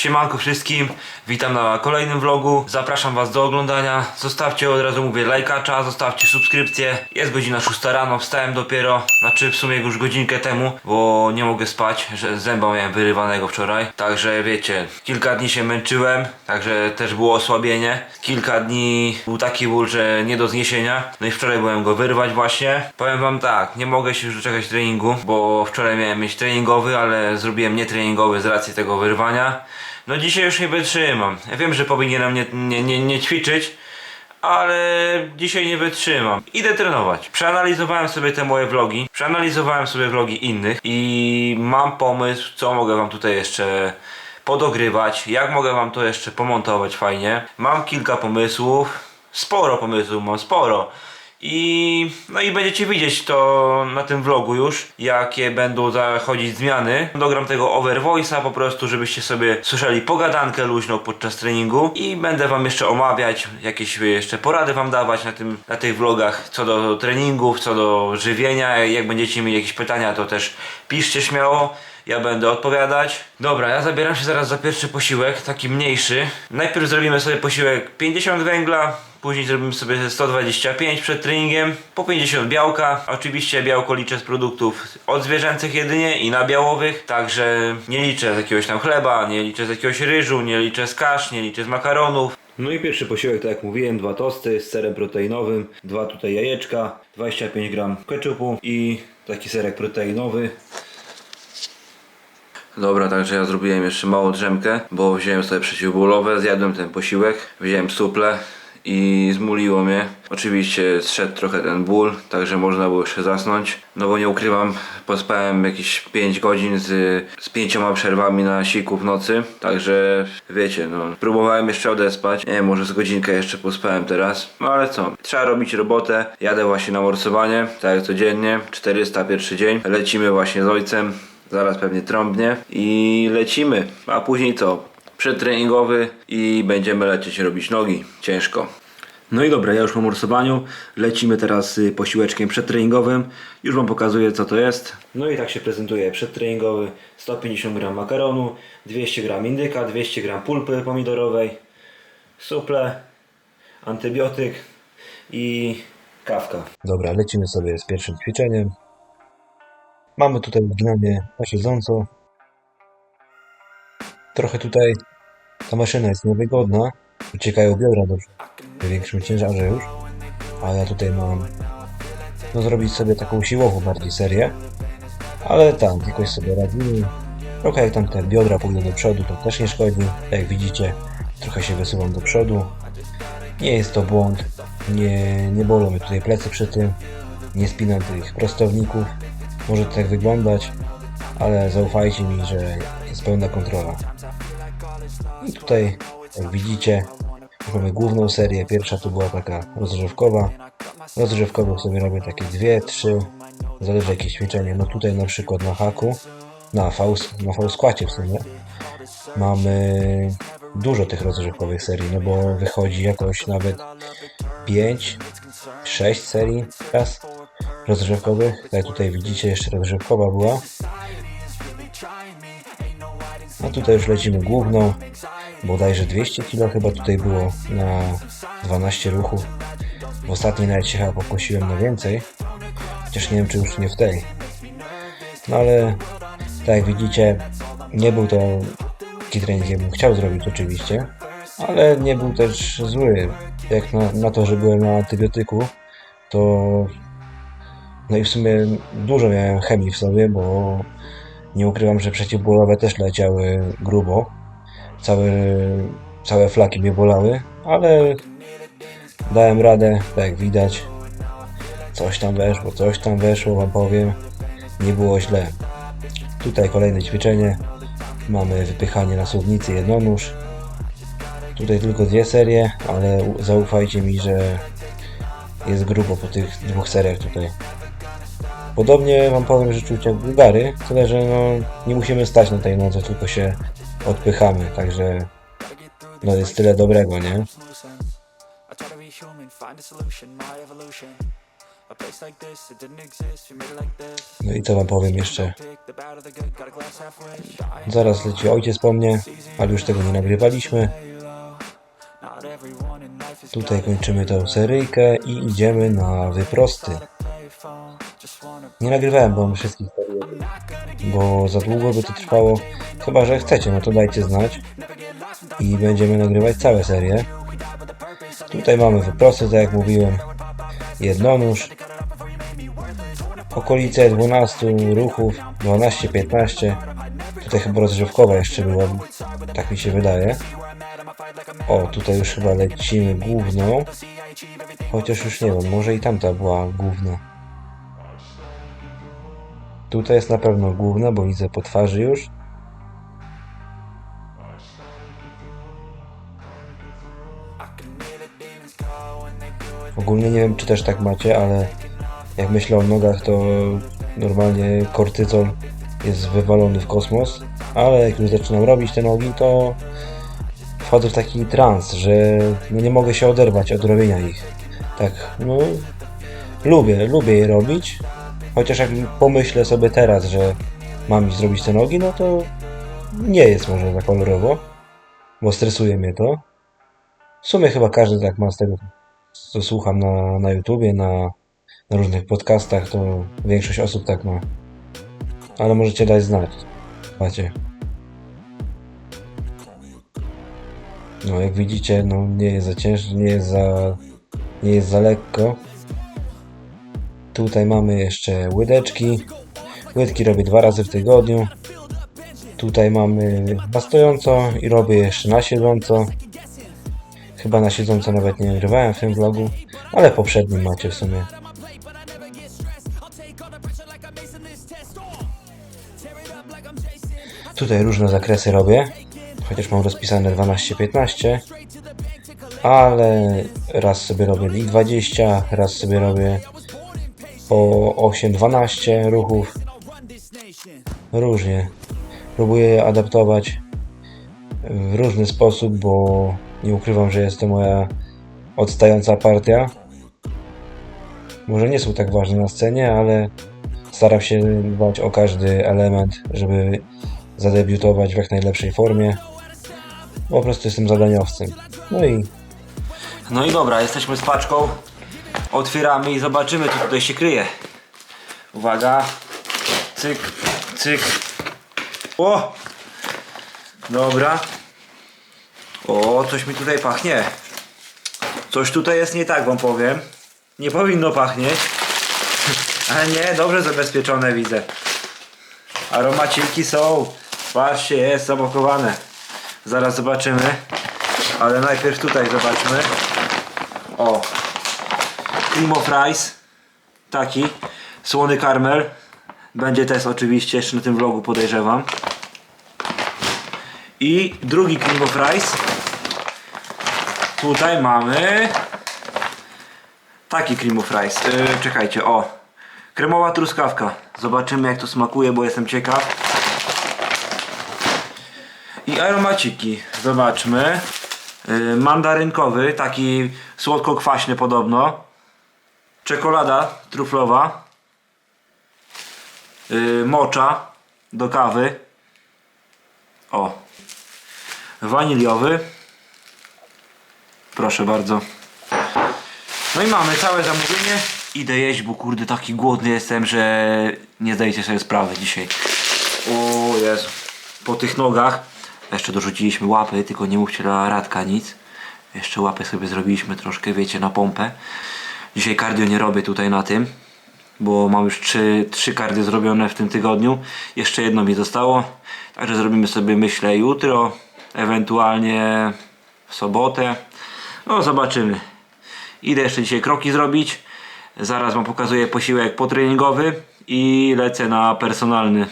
Siemanko wszystkim, witam na kolejnym vlogu. Zapraszam was do oglądania. Zostawcie od razu mówię lajkacza, zostawcie subskrypcję. Jest godzina 6 rano, wstałem dopiero, znaczy w sumie już godzinkę temu, bo nie mogę spać, że zęba miałem wyrywanego wczoraj. Także wiecie, kilka dni się męczyłem, także też było osłabienie. Kilka dni był taki ból, że nie do zniesienia. No i wczoraj byłem go wyrwać właśnie. Powiem wam tak, nie mogę się już doczekać treningu, bo wczoraj miałem mieć treningowy, ale zrobiłem nietreningowy z racji tego wyrwania. No dzisiaj już nie wytrzymam. Ja wiem, że powinienem nie, nie, nie, nie ćwiczyć, ale dzisiaj nie wytrzymam. Idę trenować. Przeanalizowałem sobie te moje vlogi, przeanalizowałem sobie vlogi innych i mam pomysł, co mogę wam tutaj jeszcze podogrywać, jak mogę wam to jeszcze pomontować fajnie. Mam kilka pomysłów, sporo pomysłów mam, sporo. I no i będziecie widzieć to na tym vlogu już, jakie będą zachodzić zmiany. Dogram tego overvoice'a po prostu, żebyście sobie słyszeli pogadankę luźną podczas treningu i będę wam jeszcze omawiać, jakieś jeszcze porady wam dawać na tym, na tych vlogach co do treningów, co do żywienia. Jak będziecie mieli jakieś pytania, to też piszcie śmiało. Ja będę odpowiadać. Dobra, ja zabieram się zaraz za pierwszy posiłek, taki mniejszy. Najpierw zrobimy sobie posiłek 50 węgla, później zrobimy sobie 125 przed treningiem, po 50 białka. Oczywiście białko liczę z produktów odzwierzęcych jedynie i nabiałowych, także nie liczę z jakiegoś tam chleba, nie liczę z jakiegoś ryżu, nie liczę z kasz, nie liczę z makaronów. No i pierwszy posiłek, tak jak mówiłem, dwa tosty z serem proteinowym, dwa tutaj jajeczka, 25 gram ketchupu i taki serek proteinowy. Dobra, także ja zrobiłem jeszcze małą drzemkę, bo wziąłem sobie przeciwbólowe, zjadłem ten posiłek, wziąłem suple i zmuliło mnie. Oczywiście zszedł trochę ten ból, także można było jeszcze zasnąć. No bo nie ukrywam, pospałem jakieś 5 godzin z, z pięcioma przerwami na siku w nocy. Także wiecie, no próbowałem jeszcze odespać. Nie wiem, może z godzinkę jeszcze pospałem teraz. No ale co, trzeba robić robotę. Jadę właśnie na morsowanie, tak jak codziennie. 400 pierwszy dzień. Lecimy właśnie z ojcem. Zaraz pewnie trąbnie i lecimy. A później co? Przedtreningowy i będziemy lecieć robić nogi. Ciężko. No i dobra, ja już po morsowaniu. Lecimy teraz y, posiłeczkiem przedtreningowym. Już Wam pokazuję co to jest. No i tak się prezentuje przedtreningowy. 150 g makaronu, 200 g indyka, 200 g pulpy pomidorowej, suple, antybiotyk i kawka. Dobra, lecimy sobie z pierwszym ćwiczeniem. Mamy tutaj wginanie na siedząco. Trochę tutaj ta maszyna jest niewygodna. Uciekają biodra do większym ciężarze już. A ja tutaj mam no zrobić sobie taką siłową bardziej serię. Ale tam jakoś sobie radzimy. Trochę jak tam te biodra pójdą do przodu, to też nie szkodzi. Jak widzicie, trochę się wysuwam do przodu. Nie jest to błąd. Nie, nie bolą mnie tutaj plecy przy tym. Nie spinam tych prostowników. Może tak wyglądać, ale zaufajcie mi, że jest pełna kontrola. I tutaj, jak widzicie, mamy główną serię. Pierwsza to była taka rozgrzewkowa. Rozgrzewkową sobie robię takie dwie, trzy, zależy jakie ćwiczenie. No tutaj na przykład na haku, na V, na V skłacie w sumie, mamy dużo tych rozgrzewkowych serii, no bo wychodzi jakoś nawet 5, 6 serii raz rozgrzewkowych. Tak jak tutaj widzicie, jeszcze rozgrzewkowa była. A tutaj już lecimy główną. Bodajże 200 kg chyba tutaj było na 12 ruchów. W ostatniej nawet się chyba pokosiłem na więcej. Chociaż nie wiem, czy już nie w tej. No ale tak jak widzicie, nie był to taki trening, jak bym chciał zrobić oczywiście. Ale nie był też zły. Jak na, na to, że byłem na antybiotyku, to no i w sumie dużo miałem chemii w sobie, bo nie ukrywam, że przeciwbólowe też leciały grubo. Całe, całe flaki mnie bolały, ale dałem radę, tak jak widać. Coś tam weszło, coś tam weszło, wam powiem. Nie było źle. Tutaj kolejne ćwiczenie. Mamy wypychanie na słownicy jednonóż. Tutaj tylko dwie serie, ale zaufajcie mi, że jest grubo po tych dwóch seriach tutaj. Podobnie wam powiem, że czuć jak Bułgary, tyle że no, nie musimy stać na tej nodze, tylko się odpychamy, także no jest tyle dobrego, nie? No i co wam powiem jeszcze? Zaraz leci ojciec po mnie, ale już tego nie nagrywaliśmy. Tutaj kończymy tą seryjkę i idziemy na wyprosty. Nie nagrywałem wam wszystkich serii, bo za długo by to trwało. Chyba, że chcecie, no to dajcie znać. I będziemy nagrywać całe serie. Tutaj mamy wyprosty, tak jak mówiłem. Jednonóż. Okolice 12 ruchów, 12-15. Tutaj chyba rozgrzewkowa jeszcze była, tak mi się wydaje. O, tutaj już chyba lecimy główną. Chociaż już nie wiem, może i tamta była główna. Tutaj jest na pewno główna, bo widzę po twarzy już. Ogólnie nie wiem, czy też tak macie, ale jak myślę o nogach, to normalnie kortyzol jest wywalony w kosmos, ale jak już zaczynam robić te nogi, to wchodzę w taki trans, że no nie mogę się oderwać od robienia ich. Tak, no lubię, lubię je robić, chociaż jak pomyślę sobie teraz, że mam iść zrobić te nogi, no to nie jest może za kolorowo, bo stresuje mnie to. W sumie chyba każdy tak ma z tego, co słucham na, na YouTubie, na, na różnych podcastach, to większość osób tak ma. Ale możecie dać znać. Macie. No jak widzicie, no nie jest za ciężko, nie jest za, nie jest za lekko. Tutaj mamy jeszcze łydeczki. Łydki robię dwa razy w tygodniu. Tutaj mamy na stojąco i robię jeszcze na siedząco. Chyba na siedząco nawet nie nagrywałem w tym vlogu, ale poprzednim macie w sumie. Tutaj różne zakresy robię, chociaż mam rozpisane 12-15, ale raz sobie robię i 20, raz sobie robię po 8-12 ruchów. Różnie. Próbuję adaptować w różny sposób, bo nie ukrywam, że jest to moja odstająca partia. Może nie są tak ważne na scenie, ale staram się dbać o każdy element, żeby zadebiutować w jak najlepszej formie. Po prostu jestem zadaniowcem. No i No i dobra, jesteśmy z paczką. Otwieramy i zobaczymy, co tutaj się kryje. Uwaga. Cyk, cyk. O! Dobra. O, coś mi tutaj pachnie. Coś tutaj jest nie tak, wam powiem. Nie powinno pachnieć. Ale nie, dobrze zabezpieczone widzę. Aromaciki są. Patrzcie, jest zapakowane. Zaraz zobaczymy. Ale najpierw tutaj zobaczmy. O. Cream of rice. Taki. Słony karmel. Będzie też oczywiście jeszcze na tym vlogu podejrzewam. I drugi cream of rice. Tutaj mamy taki cream of rice. Yy, czekajcie, o. Kremowa truskawka. Zobaczymy jak to smakuje, bo jestem ciekaw. I aromaciki. Zobaczmy. Yy, mandarynkowy, taki słodko-kwaśny podobno. Czekolada truflowa. Yy, mocza do kawy. O. Waniliowy. Proszę bardzo. No i mamy całe zamówienie. Idę jeść, bo kurde taki głodny jestem, że nie zdajecie sobie sprawy dzisiaj. O Jezu. Po tych nogach jeszcze dorzuciliśmy łapy, tylko nie mówcie Radka nic. Jeszcze łapy sobie zrobiliśmy troszkę, wiecie, na pompę. Dzisiaj cardio nie robię tutaj na tym, bo mam już trzy, trzy kardy zrobione w tym tygodniu. Jeszcze jedno mi zostało. Także zrobimy sobie myślę jutro, ewentualnie w sobotę. No zobaczymy. Idę jeszcze dzisiaj kroki zrobić. Zaraz wam pokazuję posiłek potreningowy i lecę na personalny.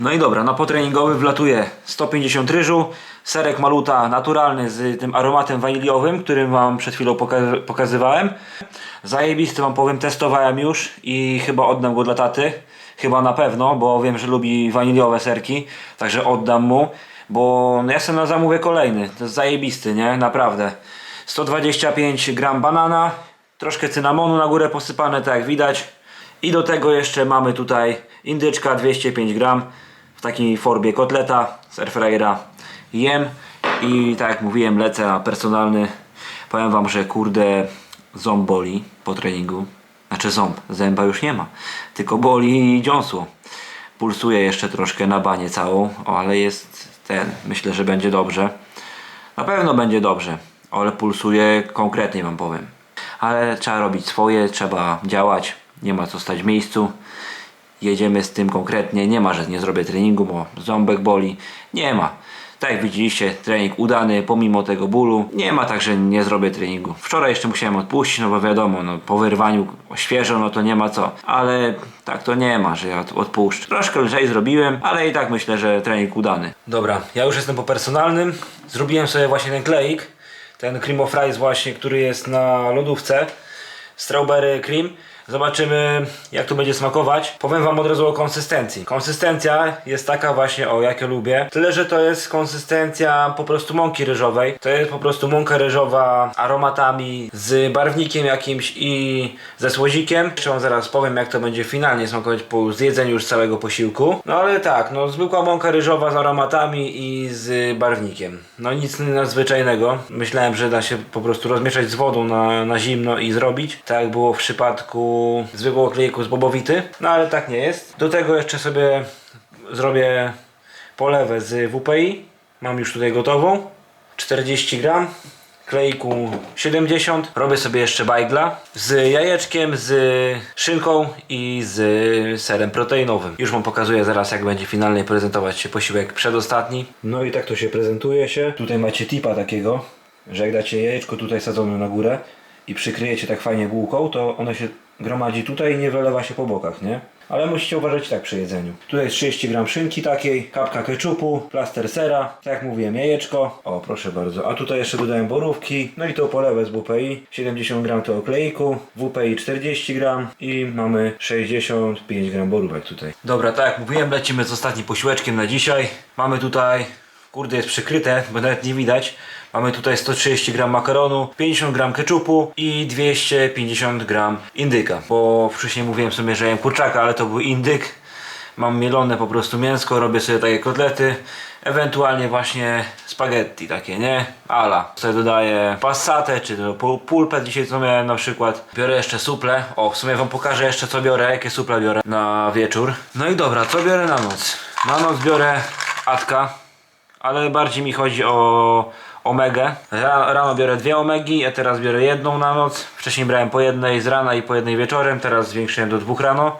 No i dobra, na potreningowy wlatuje 150 ryżu, serek maluta naturalny z tym aromatem waniliowym, którym wam przed chwilą poka- pokazywałem. Zajebisty wam powiem, testowałem już i chyba oddam go dla taty. Chyba na pewno, bo wiem, że lubi waniliowe serki, także oddam mu, bo no ja sobie na zamówię kolejny. To jest zajebisty, nie? Naprawdę. 125 gram banana Troszkę cynamonu na górę posypane, tak jak widać. I do tego jeszcze mamy tutaj indyczka 205 gram w takiej formie kotleta z airfryera. Jem i tak jak mówiłem lecę na personalny. Powiem wam, że kurde ząb boli po treningu. Znaczy ząb, zęba już nie ma. Tylko boli dziąsło. Pulsuje jeszcze troszkę na banie całą, o, ale jest ten. Myślę, że będzie dobrze. Na pewno będzie dobrze, ale pulsuje konkretnie wam powiem. Ale trzeba robić swoje, trzeba działać, nie ma co stać w miejscu. Jedziemy z tym konkretnie, nie ma, że nie zrobię treningu, bo ząbek boli. Nie ma. Tak jak widzieliście, trening udany pomimo tego bólu. Nie ma tak, że nie zrobię treningu. Wczoraj jeszcze musiałem odpuścić, no bo wiadomo, no, po wyrwaniu świeżo, no to nie ma co. Ale tak to nie ma, że ja odpuszczę. Troszkę lżej zrobiłem, ale i tak myślę, że trening udany. Dobra, ja już jestem po personalnym. Zrobiłem sobie właśnie ten kleik. Ten cream of rice właśnie, który jest na lodówce. Strawberry cream. Zobaczymy jak to będzie smakować. Powiem wam od razu o konsystencji. Konsystencja jest taka właśnie, o jak ja lubię. Tyle, że to jest konsystencja po prostu mąki ryżowej. To jest po prostu mąka ryżowa aromatami z barwnikiem jakimś i ze słodzikiem. Jeszcze wam zaraz powiem jak to będzie finalnie smakować po zjedzeniu już całego posiłku. No ale tak, no zwykła mąka ryżowa z aromatami i z barwnikiem. No nic nadzwyczajnego. Myślałem, że da się po prostu rozmieszać z wodą na, na zimno i zrobić. Tak było w przypadku zwykłego klejku z bobowity. No ale tak nie jest. Do tego jeszcze sobie zrobię polewę z WPI. Mam już tutaj gotową. 40 gram. Klejku 70. Robię sobie jeszcze bajgla z jajeczkiem, z szynką i z serem proteinowym. Już wam pokazuję zaraz jak będzie finalnie prezentować się posiłek przedostatni. No i tak to się prezentuje się. Tutaj macie tipa takiego, że jak dacie jajeczko tutaj sadzone na górę i przykryjecie tak fajnie bułką, to ono się gromadzi tutaj i nie wylewa się po bokach, nie? Ale musicie uważać tak przy jedzeniu. Tutaj jest 30 gram szynki takiej, kapka keczupu, plaster sera, tak jak mówiłem, jajeczko. O, proszę bardzo. A tutaj jeszcze dodałem borówki, no i to polewę z WPI, 70 gram to okleiku, WPI 40 gram i mamy 65 gram borówek tutaj. Dobra, tak jak mówiłem, lecimy z ostatnim posiłeczkiem na dzisiaj. Mamy tutaj Kurde, jest przykryte, bo nawet nie widać. Mamy tutaj 130 gram makaronu, 50 gram keczupu i 250 gram indyka. Bo wcześniej mówiłem sobie, że jem kurczaka, ale to był indyk. Mam mielone po prostu mięsko, robię sobie takie kotlety. Ewentualnie właśnie spaghetti takie, nie? Ala. Sobie dodaję passatę, czy to pul- pulpę dzisiaj co miałem na przykład. Biorę jeszcze suple. O, w sumie wam pokażę jeszcze co biorę, jakie suple biorę na wieczór. No i dobra, co biorę na noc? Na noc biorę atka ale bardziej mi chodzi o omegę. Ra- Rano biorę dwie omegi, a teraz biorę jedną na noc. Wcześniej brałem po jednej z rana i po jednej wieczorem, teraz zwiększyłem do dwóch rano.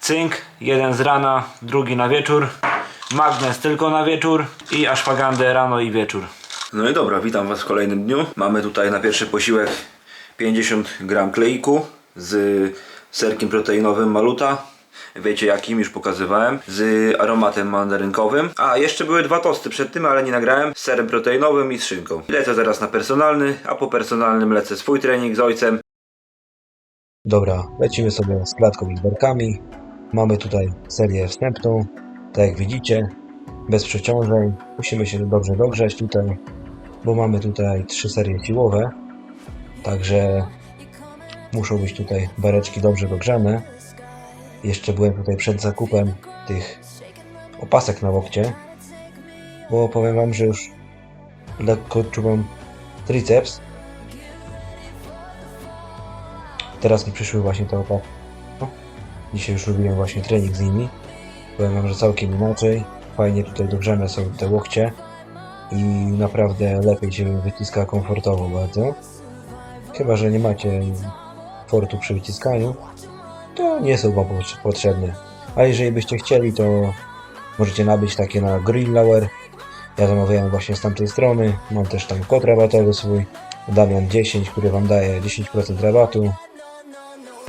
Cynk, jeden z rana, drugi na wieczór. Magnes tylko na wieczór i ashwagandę rano i wieczór. No i dobra, witam Was w kolejnym dniu. Mamy tutaj na pierwszy posiłek 50 gram kleiku z serkiem proteinowym Maluta. Wiecie jakim, już pokazywałem. Z aromatem mandarynkowym. A, jeszcze były dwa tosty przed tym, ale nie nagrałem. Z serem proteinowym i z szynką. Lecę zaraz na personalny, a po personalnym lecę swój trening z ojcem. Dobra, lecimy sobie z klatką i berkami. Mamy tutaj serię wstępną, tak jak widzicie, bez przeciążeń. Musimy się dobrze dogrzać tutaj, bo mamy tutaj trzy serie siłowe, także muszą być tutaj bareczki dobrze dogrzane. Jeszcze byłem tutaj przed zakupem tych opasek na łokcie, bo powiem Wam, że już lekko odczuwam triceps. Teraz mi przyszły właśnie te opasy. No, Dzisiaj już robiłem właśnie trening z nimi. Powiem wam, że całkiem inaczej. Fajnie tutaj dogrzane są te łokcie. I naprawdę lepiej się wyciska komfortowo bardzo. Chyba, że nie macie fortu przy wyciskaniu, to nie są wam potrze- potrzebne. A jeżeli byście chcieli, to możecie nabyć takie na Greenlauer. Ja zamawiałem właśnie z tamtej strony. Mam też tam kod rabatowy swój. Damian 10, który wam daje 10% rabatu.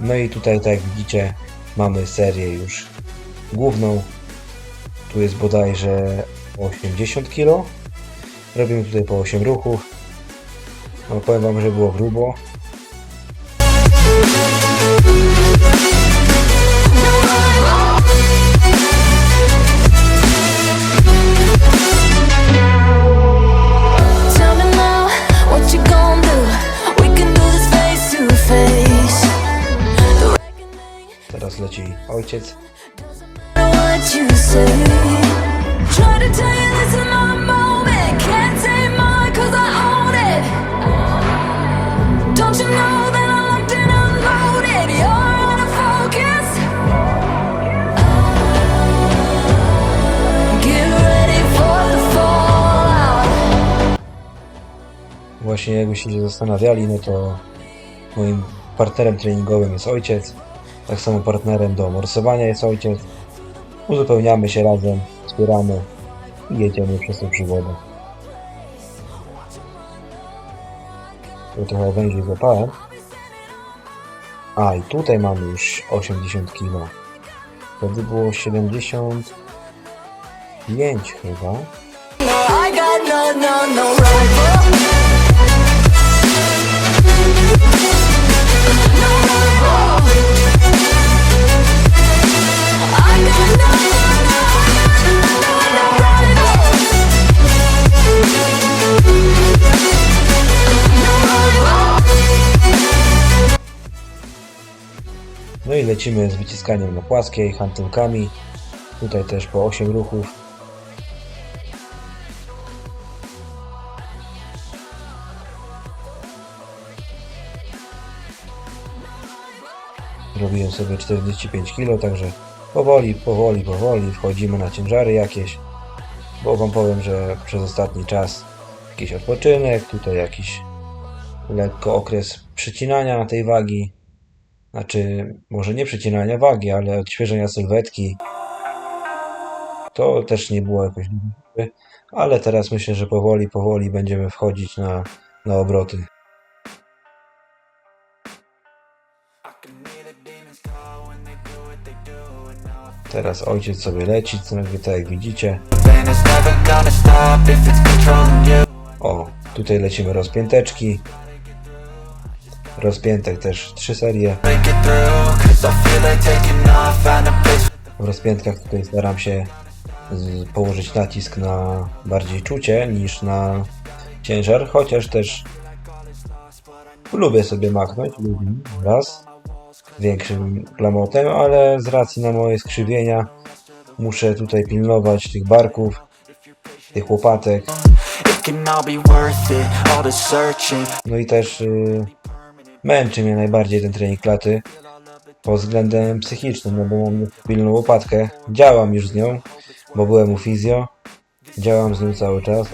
No i tutaj, tak jak widzicie, mamy serię już główną. Tu jest bodajże 80 kg. Robimy tutaj po 8 ruchów. No, powiem Wam, że było grubo. Fallout. Właśnie jakbyście się zastanawiali, no to moim partnerem treningowym jest ojciec. Tak samo partnerem do morsowania jest ojciec. Uzupełniamy się razem, wspieramy i jedziemy przez tę przygodę. Tu trochę węziej złapałem. A i tutaj mamy już 80 kg. Wtedy było 75 chyba. I got no, No i lecimy z wyciskaniem na płaskiej, hantelkami. Tutaj też po 8 ruchów. Robiłem sobie 45 kg, także powoli, powoli, powoli wchodzimy na ciężary jakieś. Bo wam powiem, że przez ostatni czas jakiś odpoczynek, tutaj jakiś lekko okres przycinania tej wagi. Znaczy, może nie przecinania wagi, ale odświeżenia sylwetki. To też nie było jakoś ale teraz myślę, że powoli, powoli będziemy wchodzić na, na obroty. Teraz ojciec sobie leci, co jakby tak jak widzicie. O, tutaj lecimy rozpięteczki. Rozpiętek też trzy serie. W rozpiętkach tutaj staram się położyć nacisk na bardziej czucie niż na ciężar, chociaż też lubię sobie machnąć raz większym klamotem, ale z racji na moje skrzywienia muszę tutaj pilnować tych barków, tych łopatek, no i też y, męczy mnie najbardziej ten trening klaty pod względem psychicznym, no bo mam pilną łopatkę, działam już z nią, bo byłem u fizjo, działam z nią cały czas,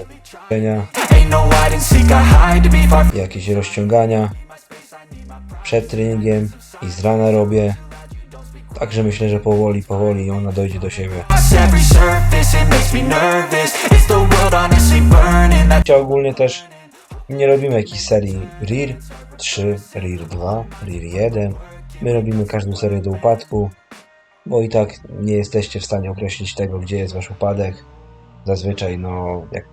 jakieś rozciągania przed treningiem i z rana robię, także myślę, że powoli, powoli ona dojdzie do siebie. Ogólnie też nie robimy jakichś serii RIR 3, RIR 2, RIR 1. My robimy każdą serię do upadku, bo i tak nie jesteście w stanie określić tego, gdzie jest wasz upadek. Zazwyczaj, no, jak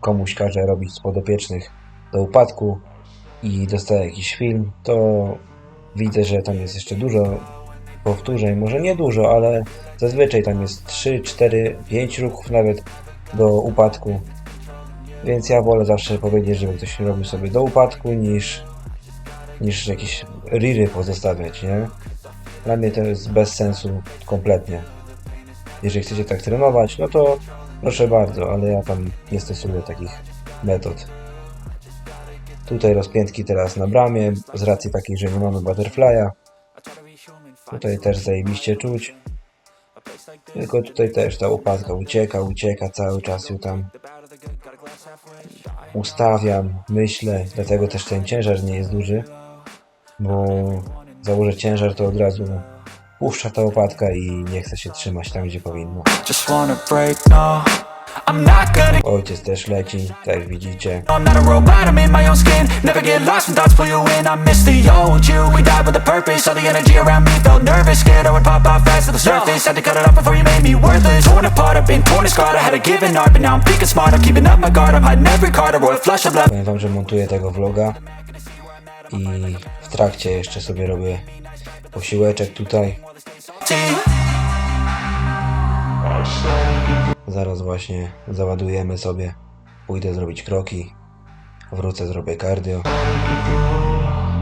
komuś każe robić z podopiecznych do upadku i dostaje jakiś film, to widzę, że tam jest jeszcze dużo powtórzeń. Może nie dużo, ale zazwyczaj tam jest 3, 4, 5 ruchów nawet do upadku. Więc ja wolę zawsze powiedzieć, żeby ktoś robił sobie do upadku, niż, niż jakieś riry pozostawiać, nie? Dla mnie to jest bez sensu kompletnie. Jeżeli chcecie tak trenować, no to proszę bardzo, ale ja tam nie stosuję takich metod. Tutaj rozpiętki teraz na bramie, z racji takiej, że nie mamy butterfly'a. Tutaj też zajebiście czuć. Tylko tutaj też ta upadka ucieka, ucieka cały czas ją tam ustawiam, myślę, dlatego też ten ciężar nie jest duży, bo założę ciężar to od razu puszcza ta opadka i nie chce się trzymać tam, gdzie powinno. no Ojciec też leci, tak jak widzicie. Never get lost when thoughts pull you in I miss the old you, we died with a purpose. All the energy around me felt nervous. Scared I would pop off fast to the surface. Had to cut it off before you made me worthless. Torn apart, I've been torn and scarred. I had a given art, but now I'm thinking smart. I'm keeping up my guard, I'm hiding every card. A royal flush of love. Powiem wam, że montuję tego vloga i w trakcie jeszcze sobie robię posiłeczek tutaj. Zaraz właśnie załadujemy sobie. Pójdę zrobić kroki. Wrócę, zrobię cardio.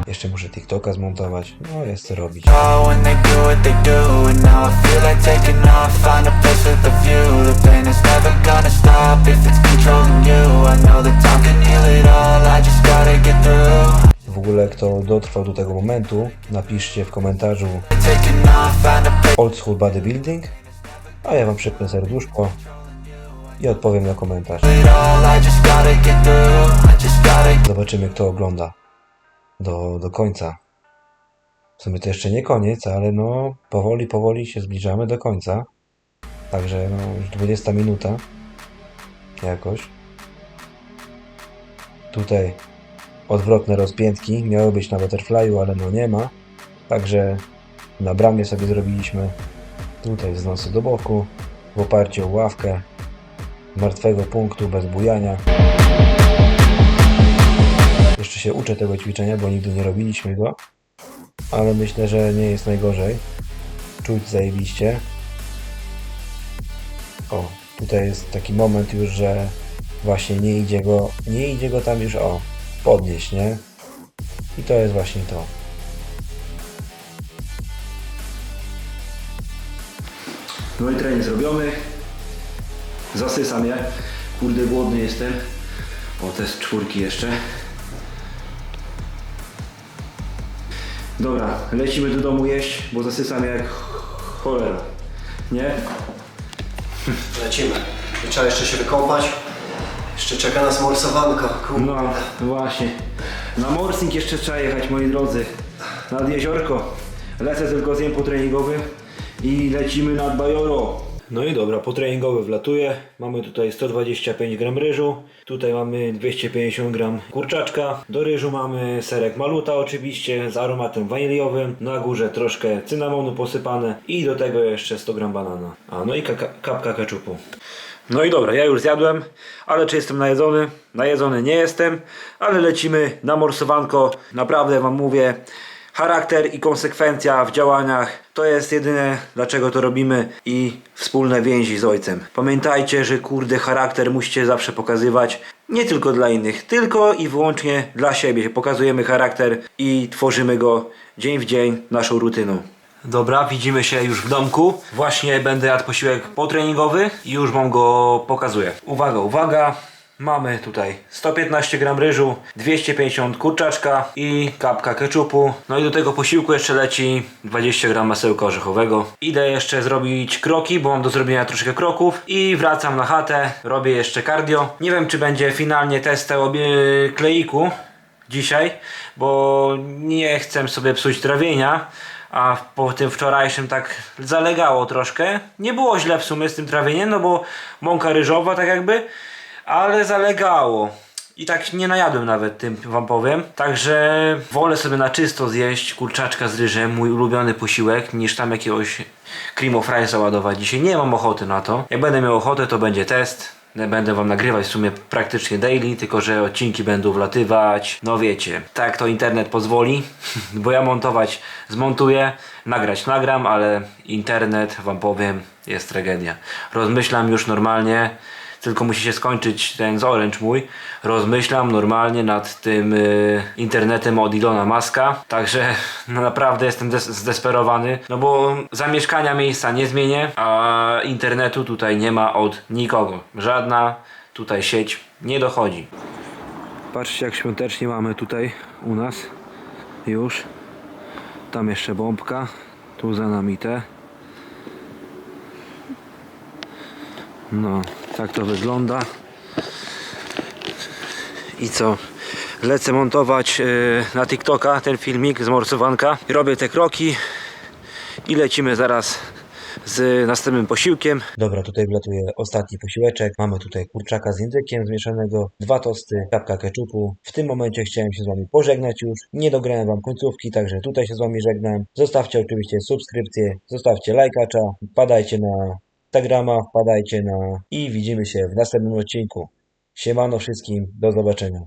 Jeszcze muszę TikToka zmontować. No jest co robić. Oh, W ogóle kto dotrwał do tego momentu, napiszcie w komentarzu Old School Bodybuilding, a ja wam przypnę serduszko i odpowiem na komentarz. Zobaczymy kto ogląda do, do końca. W sumie to jeszcze nie koniec, ale no powoli, powoli się zbliżamy do końca. Także no już 20 minuta jakoś. Tutaj odwrotne rozpiętki miały być na butterflyu, ale no nie ma. Także na bramie sobie zrobiliśmy tutaj z nosu do boku w oparciu o ławkę martwego punktu bez bujania. Jeszcze się uczę tego ćwiczenia, bo nigdy nie robiliśmy go, ale myślę, że nie jest najgorzej. Czuć zajebiście. O, tutaj jest taki moment już, że właśnie nie idzie go, nie idzie go tam już, o, podnieść, nie? I to jest właśnie to. No i trening zrobiony. Zasysam je. Kurde, głodny jestem. O, te czwórki jeszcze. Dobra, lecimy do domu jeść, bo zasysam jak cholera. Nie? Lecimy. I Trzeba jeszcze się wykąpać. Jeszcze czeka nas morsowanko. Kurde. No, właśnie. Na morsing jeszcze trzeba jechać, moi drodzy. Nad jeziorko. Lecę tylko z jem potreningowy i lecimy nad Bajoro. No i dobra, potreningowy wlatuje. Mamy tutaj 125 gram ryżu. Tutaj mamy 250 gram kurczaczka. Do ryżu mamy serek maluta oczywiście z aromatem waniliowym. Na górze troszkę cynamonu posypane i do tego jeszcze 100 gram banana. A no i kapka keczupu. No i dobra, ja już zjadłem, ale czy jestem najedzony? Najedzony nie jestem, ale lecimy na morsowanko. Naprawdę Wam mówię, charakter i konsekwencja w działaniach to jest jedyne, dlaczego to robimy i wspólne więzi z ojcem. Pamiętajcie, że kurde charakter musicie zawsze pokazywać. Nie tylko dla innych, tylko i wyłącznie dla siebie. Pokazujemy charakter i tworzymy go dzień w dzień naszą rutyną. Dobra, widzimy się już w domku. Właśnie będę jadł posiłek potreningowy i już wam go pokazuję. Uwaga, uwaga. Mamy tutaj 115 gram ryżu, 250 kurczaczka i kapka keczupu. No i do tego posiłku jeszcze leci 20 gram masełka orzechowego. Idę jeszcze zrobić kroki, bo mam do zrobienia troszkę kroków i wracam na chatę. Robię jeszcze cardio. Nie wiem czy będzie finalnie test kleiku dzisiaj, bo nie chcę sobie psuć trawienia, a po tym wczorajszym tak zalegało troszkę. Nie było źle w sumie z tym trawieniem, no bo mąka ryżowa tak jakby, ale zalegało. I tak nie najadłem nawet tym wam powiem. Także wolę sobie na czysto zjeść kurczaczka z ryżem, mój ulubiony posiłek, niż tam jakiegoś cream of ładować. Dzisiaj nie mam ochoty na to. Jak będę miał ochotę, to będzie test. Będę wam nagrywać w sumie praktycznie daily, tylko że odcinki będą wlatywać. No wiecie, tak to internet pozwoli, bo ja montować zmontuję, nagrać nagram, ale internet wam powiem jest tragedia. Rozmyślam już normalnie, tylko musi się skończyć ten z Orange mój. Rozmyślam normalnie nad tym y, internetem od Ilona Maska. Także no naprawdę jestem des- zdesperowany. No bo zamieszkania miejsca nie zmienię, a internetu tutaj nie ma od nikogo. Żadna tutaj sieć nie dochodzi. Patrzcie jak świątecznie mamy tutaj u nas. Już. Tam jeszcze bombka. Tu za nami te. No, tak to wygląda. I co? Lecę montować yy, na TikToka ten filmik z morsowanka. Robię te kroki i lecimy zaraz z następnym posiłkiem. Dobra, tutaj wlatuje ostatni posiłeczek. Mamy tutaj kurczaka z indykiem zmieszanego, dwa tosty, kapka keczupu. W tym momencie chciałem się z Wami pożegnać już. Nie dograłem Wam końcówki, także tutaj się z Wami żegnam. Zostawcie oczywiście subskrypcję, zostawcie lajkacza, wpadajcie na Instagrama, wpadajcie na... i widzimy się w następnym odcinku. Siemano wszystkim, do zobaczenia.